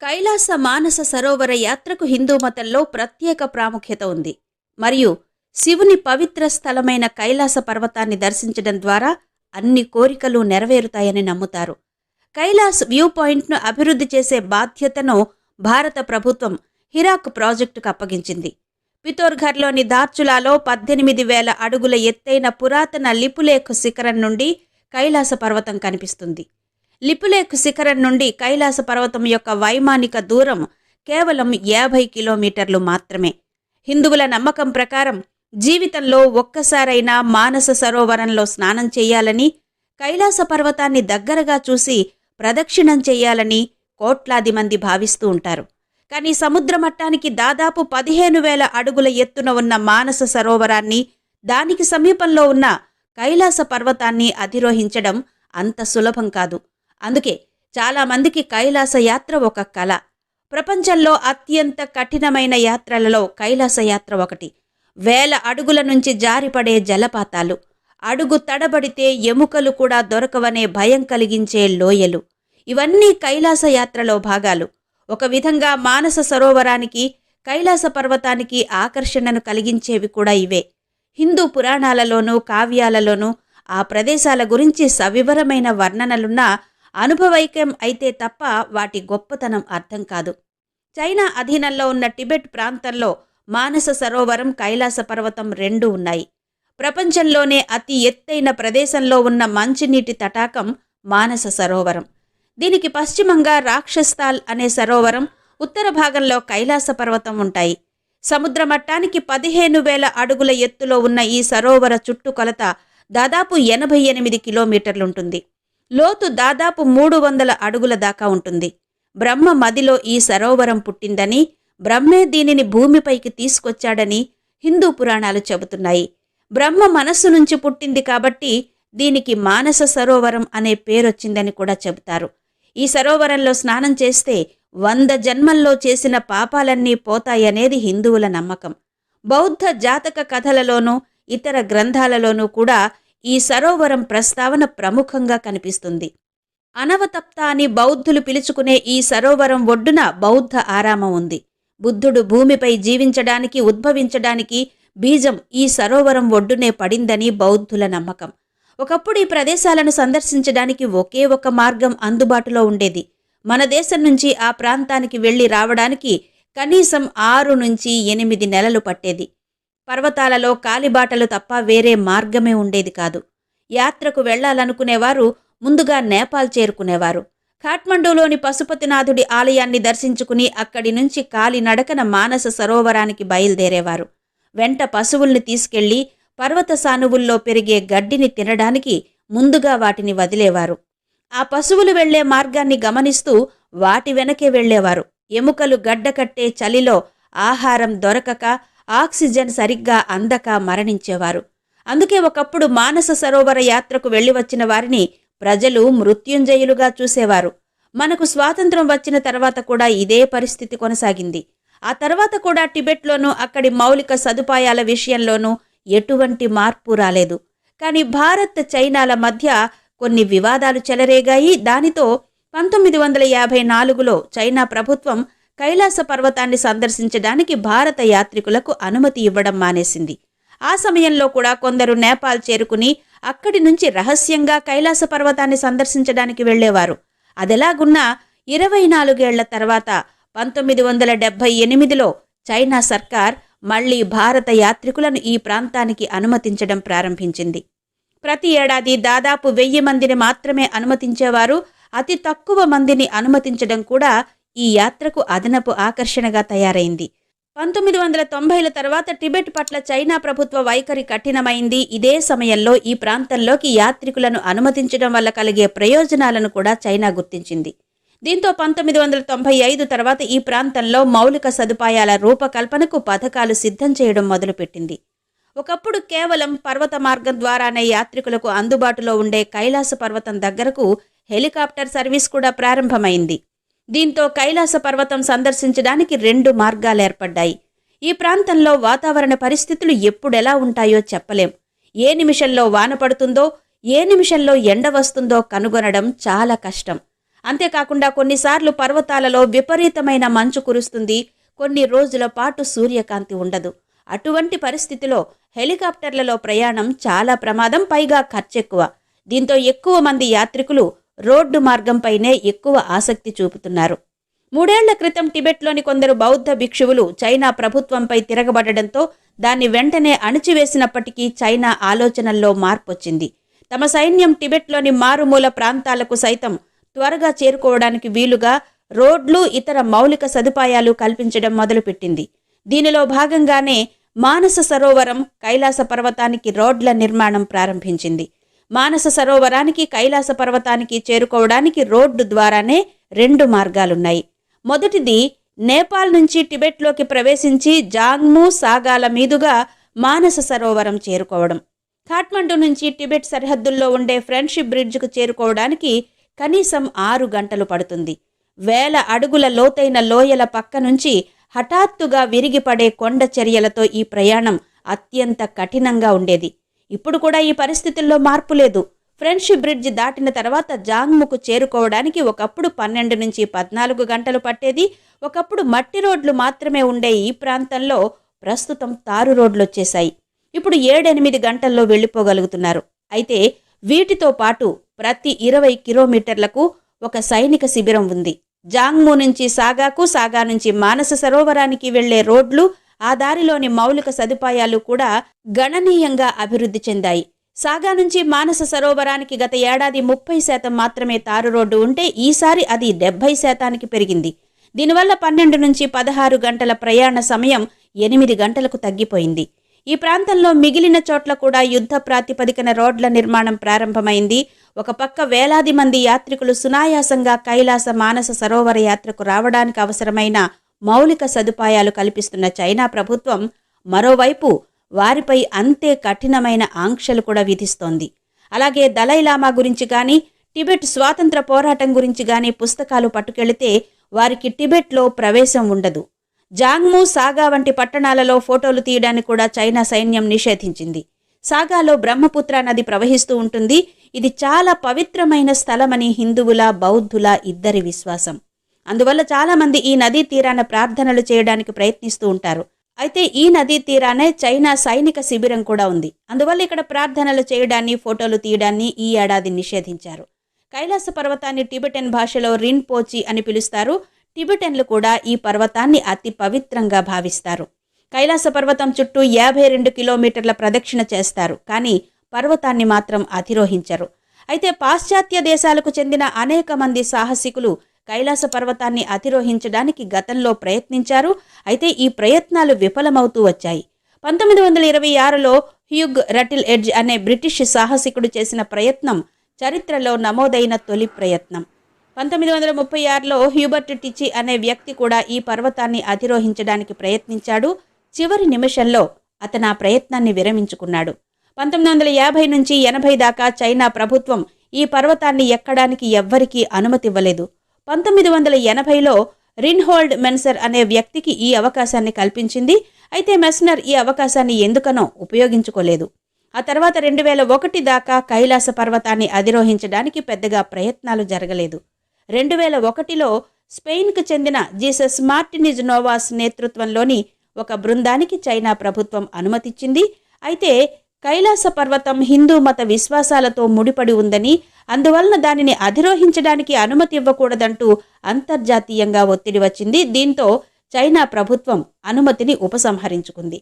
కైలాస మానస సరోవర యాత్రకు హిందూ మతంలో ప్రత్యేక ప్రాముఖ్యత ఉంది. మరియు శివుని పవిత్ర స్థలమైన కైలాస పర్వతాన్ని దర్శించడం ద్వారా అన్ని కోరికలు నెరవేరుతాయని నమ్ముతారు. కైలాస్ వ్యూ పాయింట్ను అభివృద్ధి చేసే బాధ్యతను భారత ప్రభుత్వం హిరాక్ ప్రాజెక్టుకు అప్పగించింది. పితోర్ఘర్లోని దార్చులాలో పద్దెనిమిది వేల అడుగుల ఎత్తైన పురాతన లిపులేఖ్ శిఖరం నుండి కైలాస పర్వతం కనిపిస్తుంది. లిపులేక్ శిఖరం నుండి కైలాస పర్వతం యొక్క వైమానిక దూరం కేవలం యాభై కిలోమీటర్లు మాత్రమే. హిందువుల నమ్మకం ప్రకారం జీవితంలో ఒక్కసారైనా మానస సరోవరంలో స్నానం చేయాలని కైలాస పర్వతాన్ని దగ్గరగా చూసి ప్రదక్షిణం చేయాలని కోట్లాది మంది భావిస్తూ ఉంటారు. కానీ సముద్ర మట్టానికి దాదాపు పదిహేను వేల అడుగుల ఎత్తున ఉన్న మానస సరోవరాన్ని దానికి సమీపంలో ఉన్న కైలాస పర్వతాన్ని అధిరోహించడం అంత సులభం కాదు. అందుకే చాలామందికి కైలాస యాత్ర ఒక కళ ప్రపంచంలో అత్యంత కఠినమైన యాత్రలలో కైలాస యాత్ర ఒకటి. వేల అడుగుల నుంచి జారిపడే జలపాతాలు. అడుగు తడబడితే ఎముకలు కూడా దొరకవనే భయం కలిగించే లోయలు. ఇవన్నీ కైలాస యాత్రలో భాగాలు. ఒక విధంగా మానస సరోవరానికి కైలాస పర్వతానికి ఆకర్షణను కలిగించేవి కూడా ఇవే. హిందూ పురాణాలలోనూ కావ్యాలలోనూ ఆ ప్రదేశాల గురించి సవివరమైన వర్ణనలున్నా అనుభవైక్యం అయితే తప్ప వాటి గొప్పతనం అర్థం కాదు. చైనా అధీనంలో ఉన్న టిబెట్ ప్రాంతంలో మానస సరోవరం కైలాస పర్వతం రెండు ఉన్నాయి. ప్రపంచంలోనే అతి ఎత్తైన ప్రదేశంలో ఉన్న మంచినీటి తటాకం మానస సరోవరం. దీనికి పశ్చిమంగా రాక్షస్థాల్ అనే సరోవరం ఉత్తర భాగంలో కైలాస పర్వతం ఉంటాయి. సముద్ర మట్టానికి పదిహేను వేల అడుగుల ఎత్తులో ఉన్న ఈ సరోవర చుట్టుకొలత దాదాపు ఎనభై ఎనిమిది కిలోమీటర్లుంటుంది. లోతు దాదాపు మూడు వందల అడుగుల దాకా ఉంటుంది. బ్రహ్మ మదిలో ఈ సరోవరం పుట్టిందని బ్రహ్మే దీనిని భూమిపైకి తీసుకొచ్చాడని హిందూ పురాణాలు చెబుతున్నాయి. బ్రహ్మ మనస్సు నుంచి పుట్టింది కాబట్టి దీనికి మానస సరోవరం అనే పేరొచ్చిందని కూడా చెబుతారు. ఈ సరోవరంలో స్నానం చేస్తే వంద జన్మల్లో చేసిన పాపాలన్నీ పోతాయనేది హిందువుల నమ్మకం. బౌద్ధ జాతక కథలలోనూ ఇతర గ్రంథాలలోనూ కూడా ఈ సరోవరం ప్రస్తావన ప్రముఖంగా కనిపిస్తుంది. అనవతప్త అని బౌద్ధులు పిలుచుకునే ఈ సరోవరం ఒడ్డున బౌద్ధ ఆరామం ఉంది. బుద్ధుడు భూమిపై జీవించడానికి ఉద్భవించడానికి బీజం ఈ సరోవరం ఒడ్డునే పడిందని బౌద్ధుల నమ్మకం. ఒకప్పుడు ఈ ప్రదేశాలను సందర్శించడానికి ఒకే ఒక మార్గం అందుబాటులో ఉండేది. మన దేశం నుంచి ఆ ప్రాంతానికి వెళ్ళి రావడానికి కనీసం ఆరు నుంచి ఎనిమిది నెలలు పట్టేది. పర్వతాలలో కాలిబాటలు తప్ప వేరే మార్గమే ఉండేది కాదు. యాత్రకు వెళ్ళాలనుకునేవారు ముందుగా నేపాల్ చేరుకునేవారు. ఖాట్మండూలోని పశుపతినాథుడి ఆలయాన్ని దర్శించుకుని అక్కడి నుంచి కాలినడకన మానస సరోవరానికి బయలుదేరేవారు. వెంట పశువుల్ని తీసుకెళ్ళి పర్వత సానువుల్లో పెరిగే గడ్డిని తినడానికి ముందుగా వాటిని వదిలేవారు. ఆ పశువులు వెళ్ళే మార్గాన్ని గమనిస్తూ వాటి వెనకే వెళ్ళేవారు. ఎముకలు గడ్డకట్టే చలిలో ఆహారం దొరకక ఆక్సిజన్ సరిగ్గా అందక మరణించేవారు. అందుకే ఒకప్పుడు మానస సరోవర యాత్రకు వెళ్ళి వచ్చిన వారిని ప్రజలు మృత్యుంజయులుగా చూసేవారు. మనకు స్వాతంత్రం వచ్చిన తర్వాత కూడా ఇదే పరిస్థితి కొనసాగింది. ఆ తర్వాత కూడా టిబెట్లోనూ అక్కడి మౌలిక సదుపాయాల విషయంలోనూ ఎటువంటి మార్పు రాలేదు. కానీ భారత్ చైనాల మధ్య కొన్ని వివాదాలు చెలరేగాయి. దానితో పంతొమ్మిది వందల యాభై నాలుగులో చైనా ప్రభుత్వం కైలాస పర్వతాన్ని సందర్శించడానికి భారత యాత్రికులకు అనుమతి ఇవ్వడం మానేసింది. ఆ సమయంలో కూడా కొందరు నేపాల్ చేరుకుని అక్కడి నుంచి రహస్యంగా కైలాస పర్వతాన్ని సందర్శించడానికి వెళ్ళేవారు అదెలాగున్నా ఇరవై నాలుగేళ్ళ తర్వాత పంతొమ్మిది వందల డెబ్బై ఎనిమిదిలో చైనా సర్కార్ మళ్ళీ భారత యాత్రికులను ఈ ప్రాంతానికి అనుమతించడం ప్రారంభించింది. ప్రతి ఏడాది దాదాపు వెయ్యి మందిని మాత్రమే అనుమతించేవారు అతి తక్కువ మందిని అనుమతించడం కూడా ఈ యాత్రకు అదనపు ఆకర్షణగా తయారైంది. పంతొమ్మిది వందల తొంభైల తర్వాత టిబెట్ పట్ల చైనా ప్రభుత్వ వైఖరి కఠినమైంది. ఇదే సమయంలో ఈ ప్రాంతంలోకి యాత్రికులను అనుమతించడం వల్ల కలిగే ప్రయోజనాలను కూడా చైనా గుర్తించింది. దీంతో పంతొమ్మిది వందల తొంభై ఐదు తర్వాత ఈ ప్రాంతంలో మౌలిక సదుపాయాల రూపకల్పనకు పథకాలు సిద్ధం చేయడం మొదలుపెట్టింది. ఒకప్పుడు కేవలం పర్వత మార్గం ద్వారానే యాత్రికులకు అందుబాటులో ఉండే కైలాస పర్వతం దగ్గరకు హెలికాప్టర్ సర్వీస్ కూడా ప్రారంభమైంది. దీంతో కైలాస పర్వతం సందర్శించడానికి రెండు మార్గాలు ఏర్పడ్డాయి. ఈ ప్రాంతంలో వాతావరణ పరిస్థితులు ఎప్పుడెలా ఉంటాయో చెప్పలేం. ఏ నిమిషంలో వాన పడుతుందో ఏ నిమిషంలో ఎండ వస్తుందో కనుగొనడం చాలా కష్టం. అంతేకాకుండా కొన్నిసార్లు పర్వతాలలో విపరీతమైన మంచు కురుస్తుంది. కొన్ని రోజుల పాటు సూర్యకాంతి ఉండదు. అటువంటి పరిస్థితిలో హెలికాప్టర్లలో ప్రయాణం చాలా ప్రమాదం పైగా ఖర్చెక్కువ. దీంతో ఎక్కువ మంది యాత్రికులు రోడ్డు మార్గంపైనే ఎక్కువ ఆసక్తి చూపుతున్నారు. మూడేళ్ళ క్రితం టిబెట్లోని కొందరు బౌద్ధ భిక్షువులు చైనా ప్రభుత్వంపై తిరగబడడంతో దాన్ని వెంటనే అణిచివేసినప్పటికీ చైనా ఆలోచనల్లో మార్పొచ్చింది. తమ సైన్యం టిబెట్లోని మారుమూల ప్రాంతాలకు సైతం త్వరగా చేరుకోవడానికి వీలుగా రోడ్లు ఇతర మౌలిక సదుపాయాలు కల్పించడం మొదలుపెట్టింది. దీనిలో భాగంగానే మానస సరోవరం కైలాస పర్వతానికి రోడ్ల నిర్మాణం ప్రారంభించింది. మానస సరోవరానికి కైలాస పర్వతానికి చేరుకోవడానికి రోడ్డు ద్వారానే రెండు మార్గాలున్నాయి. మొదటిది నేపాల్ నుంచి టిబెట్లోకి ప్రవేశించి జాంగ్ము సాగాల మీదుగా మానస సరోవరం చేరుకోవడం. ఖాట్మండు నుంచి టిబెట్ సరిహద్దుల్లో ఉండే ఫ్రెండ్షిప్ బ్రిడ్జ్కు చేరుకోవడానికి కనీసం ఆరు గంటలు పడుతుంది. వేల అడుగుల లోతైన లోయల పక్క నుంచి హఠాత్తుగా విరిగిపడే కొండ చర్యలతో ఈ ప్రయాణం అత్యంత కఠినంగా ఉండేది. ఇప్పుడు కూడా ఈ పరిస్థితుల్లో మార్పు లేదు. ఫ్రెండ్షిప్ బ్రిడ్జ్ దాటిన తర్వాత జాంగ్ముకు చేరుకోవడానికి ఒకప్పుడు పన్నెండు నుంచి పద్నాలుగు గంటలు పట్టేది. ఒకప్పుడు మట్టి రోడ్లు మాత్రమే ఉండే ఈ ప్రాంతంలో ప్రస్తుతం తారు రోడ్లు వచ్చేశాయి. ఇప్పుడు ఏడెనిమిది గంటల్లో వెళ్ళిపోగలుగుతున్నారు. అయితే వీటితో పాటు ప్రతి ఇరవై కిలోమీటర్లకు ఒక సైనిక శిబిరం ఉంది. జాంగ్ము నుంచి సాగాకు సాగా నుంచి మానస సరోవరానికి వెళ్ళే రోడ్లు ఆ దారిలోని మౌలిక సదుపాయాలు కూడా గణనీయంగా అభివృద్ధి చెందాయి. సాగా నుంచి మానస సరోవరానికి గత ఏడాది ముప్పై శాతం మాత్రమే తారు రోడ్డు ఉంటే ఈసారి అది డెబ్బై శాతానికి పెరిగింది. దీనివల్ల పన్నెండు నుంచి పదహారు గంటల ప్రయాణ సమయం ఎనిమిది గంటలకు తగ్గిపోయింది. ఈ ప్రాంతంలో మిగిలిన చోట్ల కూడా యుద్ధ ప్రాతిపదికన రోడ్ల నిర్మాణం ప్రారంభమైంది. ఒక పక్క వేలాది మంది యాత్రికులు సునాయాసంగా కైలాస మానస సరోవర యాత్రకు రావడానికి అవసరమైన మౌలిక సదుపాయాలు కల్పిస్తున్న చైనా ప్రభుత్వం మరోవైపు వారిపై అంతే కఠినమైన ఆంక్షలు కూడా విధిస్తోంది. అలాగే దలైలామా గురించి కానీ టిబెట్ స్వాతంత్ర పోరాటం గురించి కానీ పుస్తకాలు పట్టుకెళితే వారికి టిబెట్లో ప్రవేశం ఉండదు. జాంగ్ము సాగా వంటి పట్టణాలలో ఫోటోలు తీయడానికి కూడా చైనా సైన్యం నిషేధించింది. సాగాలో బ్రహ్మపుత్ర నది ప్రవహిస్తూ ఉంటుంది. ఇది చాలా పవిత్రమైన స్థలమని హిందువుల బౌద్ధుల ఇద్దరి విశ్వాసం. అందువల్ల చాలామంది ఈ నదీ తీరాన ప్రార్థనలు చేయడానికి ప్రయత్నిస్తూ ఉంటారు. అయితే ఈ నదీ తీరానే చైనా సైనిక శిబిరం కూడా ఉంది. అందువల్ల ఇక్కడ ప్రార్థనలు చేయడాన్ని ఫోటోలు తీయడాన్ని ఈ ఏడాది నిషేధించారు. కైలాస పర్వతాన్ని టిబెటన్ భాషలో రిన్ పోచి అని పిలుస్తారు. టిబెటన్లు కూడా ఈ పర్వతాన్ని అతి పవిత్రంగా భావిస్తారు. కైలాస పర్వతం చుట్టూ యాభై రెండు కిలోమీటర్ల ప్రదక్షిణ చేస్తారు. కానీ పర్వతాన్ని మాత్రం అధిరోహించరు. అయితే పాశ్చాత్య దేశాలకు చెందిన అనేక మంది సాహసికులు కైలాస పర్వతాన్ని అధిరోహించడానికి గతంలో ప్రయత్నించారు. అయితే ఈ ప్రయత్నాలు విఫలమవుతూ వచ్చాయి. పంతొమ్మిది వందల ఇరవై ఆరులో హ్యూగ్ రటిల్ ఎడ్జ్ అనే బ్రిటిష్ సాహసికుడు చేసిన ప్రయత్నం చరిత్రలో నమోదైన తొలి ప్రయత్నం. పంతొమ్మిది వందల ముప్పై ఆరులో హ్యూబర్ట్ టిచి అనే వ్యక్తి కూడా ఈ పర్వతాన్ని అధిరోహించడానికి ప్రయత్నించాడు. చివరి నిమిషంలో అతను ఆ ప్రయత్నాన్ని విరమించుకున్నాడు. పంతొమ్మిది వందల యాభై నుంచి ఎనభై దాకా చైనా ప్రభుత్వం ఈ పర్వతాన్ని ఎక్కడానికి ఎవ్వరికీ అనుమతి ఇవ్వలేదు పంతొమ్మిది వందల ఎనభైలో రిన్హోల్డ్ మెన్సర్ అనే వ్యక్తికి ఈ అవకాశాన్ని కల్పించింది. అయితే మెస్నర్ ఈ అవకాశాన్ని ఎందుకనో ఉపయోగించుకోలేదు. ఆ తర్వాత రెండు వేల ఒకటి దాకా కైలాస పర్వతాన్ని అధిరోహించడానికి పెద్దగా ప్రయత్నాలు జరగలేదు. రెండు వేల ఒకటిలో స్పెయిన్కు చెందిన జీసస్ మార్టినిజ్ నోవాస్ నేతృత్వంలోని ఒక బృందానికి చైనా ప్రభుత్వం అనుమతిచ్చింది. అయితే కైలాస పర్వతం హిందూ మత విశ్వాసాలతో ముడిపడి ఉందని అందువలన దానిని అధిరోహించడానికి అనుమతి ఇవ్వకూడదంటూ అంతర్జాతీయంగా ఒత్తిడి వచ్చింది. దీంతో చైనా ప్రభుత్వం అనుమతిని ఉపసంహరించుకుంది.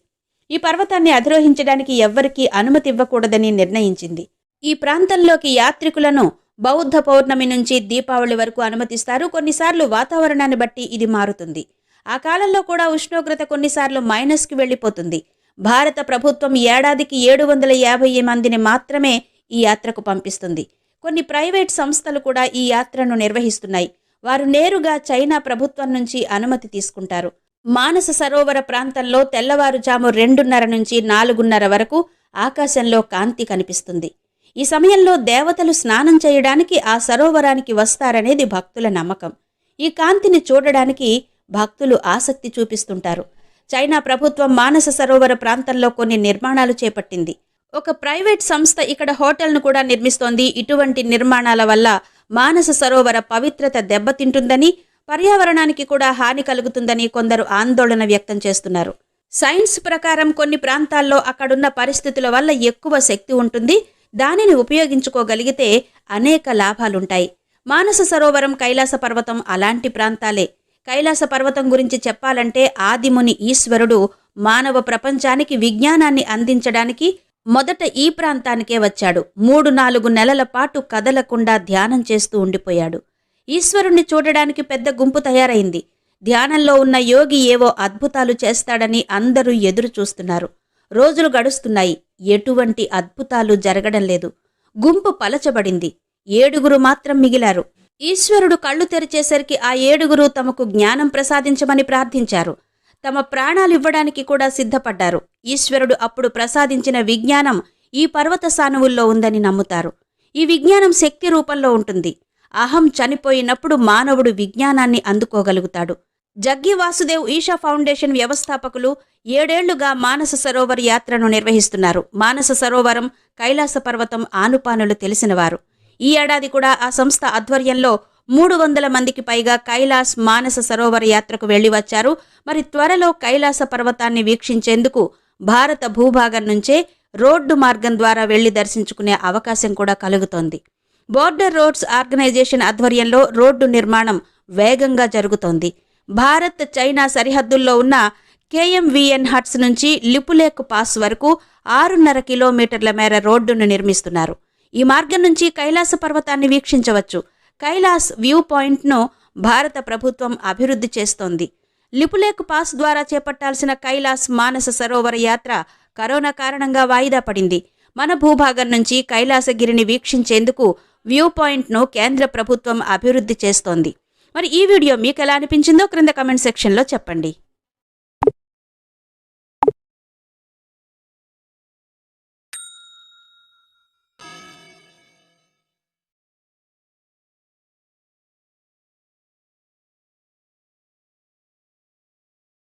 ఈ పర్వతాన్ని అధిరోహించడానికి ఎవ్వరికీ అనుమతి ఇవ్వకూడదని నిర్ణయించింది. ఈ ప్రాంతంలోకి యాత్రికులను బౌద్ధ పౌర్ణమి నుంచి దీపావళి వరకు అనుమతిస్తారు. కొన్నిసార్లు వాతావరణాన్ని బట్టి ఇది మారుతుంది. ఆ కాలంలో కూడా ఉష్ణోగ్రత కొన్నిసార్లు మైనస్కి వెళ్ళిపోతుంది. భారత ప్రభుత్వం ఏడాదికి ఏడు వందల యాభై మందిని మాత్రమే ఈ యాత్రకు పంపిస్తుంది. కొన్ని ప్రైవేట్ సంస్థలు కూడా ఈ యాత్రను నిర్వహిస్తున్నాయి. వారు నేరుగా చైనా ప్రభుత్వం నుంచి అనుమతి తీసుకుంటారు. మానస సరోవర ప్రాంతంలో తెల్లవారుజాము రెండున్నర నుంచి నాలుగున్నర వరకు ఆకాశంలో కాంతి కనిపిస్తుంది. ఈ సమయంలో దేవతలు స్నానం చేయడానికి ఆ సరోవరానికి వస్తారనేది భక్తుల నమ్మకం. ఈ కాంతిని చూడడానికి భక్తులు ఆసక్తి చూపిస్తుంటారు. చైనా ప్రభుత్వం మానస సరోవర ప్రాంతంలో కొన్ని నిర్మాణాలు చేపట్టింది. ఒక ప్రైవేట్ సంస్థ ఇక్కడ హోటల్ను కూడా నిర్మిస్తోంది. ఇటువంటి నిర్మాణాల వల్ల మానస సరోవర పవిత్రత దెబ్బతింటుందని పర్యావరణానికి కూడా హాని కలుగుతుందని కొందరు ఆందోళన వ్యక్తం చేస్తున్నారు. సైన్స్ ప్రకారం కొన్ని ప్రాంతాల్లో అక్కడున్న పరిస్థితుల వల్ల ఎక్కువ శక్తి ఉంటుంది. దానిని ఉపయోగించుకోగలిగితే అనేక లాభాలుంటాయి. మానస సరోవరం కైలాస పర్వతం అలాంటి ప్రాంతాలే. కైలాస పర్వతం గురించి చెప్పాలంటే ఆదిముని ఈశ్వరుడు మానవ ప్రపంచానికి విజ్ఞానాన్ని అందించడానికి మొదట ఈ ప్రాంతానికే వచ్చాడు. మూడు నాలుగు నెలల పాటు కదలకుండా ధ్యానం చేస్తూ ఉండిపోయాడు. ఈశ్వరుణ్ణి చూడడానికి పెద్ద గుంపు తయారైంది. ధ్యానంలో ఉన్న యోగి ఏవో అద్భుతాలు చేస్తాడని అందరూ ఎదురు చూస్తున్నారు. రోజులు గడుస్తున్నాయి. ఎటువంటి అద్భుతాలు జరగడం లేదు. గుంపు పలచబడింది. ఏడుగురు మాత్రం మిగిలారు. ఈశ్వరుడు కళ్ళు తెరిచేసరికి ఆ ఏడుగురు తమకు జ్ఞానం ప్రసాదించమని ప్రార్థించారు. తమ ప్రాణాలు ఇవ్వడానికి కూడా సిద్ధపడ్డారు. ఈశ్వరుడు అప్పుడు ప్రసాదించిన విజ్ఞానం ఈ పర్వత సానువుల్లో ఉందని నమ్ముతారు. ఈ విజ్ఞానం శక్తి రూపంలో ఉంటుంది. అహం చనిపోయినప్పుడు మానవుడు విజ్ఞానాన్ని అందుకోగలుగుతాడు. జగ్గి వాసుదేవ్ ఈషా ఫౌండేషన్ వ్యవస్థాపకులు ఏడేళ్ళుగా మానస సరోవర్ యాత్రను నిర్వహిస్తున్నారు. మానస సరోవరం కైలాస పర్వతం ఆనుపానులు తెలిసినవారు ఈ ఏడాది కూడా ఆ సంస్థ ఆధ్వర్యంలో మూడు వందల మందికి పైగా కైలాస్ మానస సరోవర యాత్రకు వెళ్ళి వచ్చారు. మరి త్వరలో కైలాస పర్వతాన్ని వీక్షించేందుకు భారత భూభాగం నుంచే రోడ్డు మార్గం ద్వారా వెళ్ళి దర్శించుకునే అవకాశం కూడా కలుగుతోంది. బోర్డర్ రోడ్స్ ఆర్గనైజేషన్ ఆధ్వర్యంలో రోడ్డు నిర్మాణం వేగంగా జరుగుతోంది. భారత్ చైనా సరిహద్దుల్లో ఉన్న కేఎంవిఎన్ హట్స్ నుంచి లిపులేక్ పాస్ వరకు ఆరున్నర కిలోమీటర్ల మేర రోడ్డును నిర్మిస్తున్నారు. ఈ మార్గం నుంచి కైలాస పర్వతాన్ని వీక్షించవచ్చు. కైలాస్ వ్యూ పాయింట్ను భారత ప్రభుత్వం అభివృద్ధి చేస్తోంది. లిపులేక్ పాస్ ద్వారా చేపట్టాల్సిన కైలాస్ మానస సరోవర యాత్ర కరోనా కారణంగా వాయిదా పడింది. మన భూభాగం నుంచి కైలాసగిరిని వీక్షించేందుకు వ్యూ పాయింట్ను కేంద్ర ప్రభుత్వం అభివృద్ధి చేస్తోంది. మరి ఈ వీడియో మీకు ఎలా అనిపించిందో క్రింద కమెంట్ సెక్షన్లో చెప్పండి.